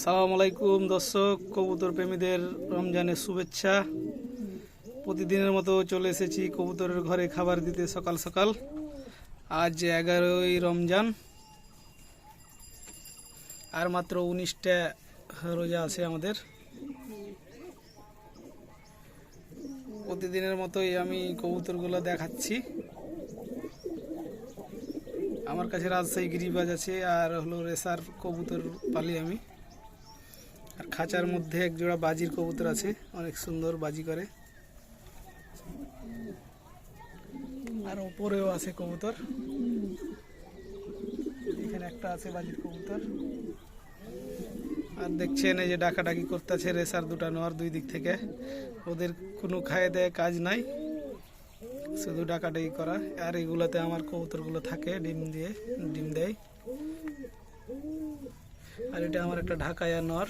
সালাম আলাইকুম দর্শক কবুতর প্রেমীদের রমজানের শুভেচ্ছা। প্রতিদিনের মতো চলে এসেছি কবুতরের ঘরে খাবার দিতে সকাল সকাল। আজ এগারোই রমজান। আর মাত্র উনিশটা রোজা আছে আমাদের। প্রতিদিনের মতোই আমি কবুতরগুলো দেখাচ্ছি। আমার কাছে রাজশাহী গিরিবাজ আছে আর হলো রেসার কবুতর পালি আমি। আর খাঁচার মধ্যে এক জোড়া বাজির কবুতর আছে, অনেক সুন্দর বাজি করে। আর ওপরেও আছে কবুতর। এখানে একটা আছে বাজির কবুতর। আর দেখছেন এই যে ডাকাডাকি করতেছে রেসার দুটা নেওয়ার দুই দিক থেকে। ওদের কোনো খায়ে দেয় কাজ নাই। শুধু ডাকাডাকি করা। আর এগুলোতে আমার কবুতরগুলো থাকে, ডিম দিয়ে, ডিম দেয়। আর এটা আমার একটা ঢাকায়া নর।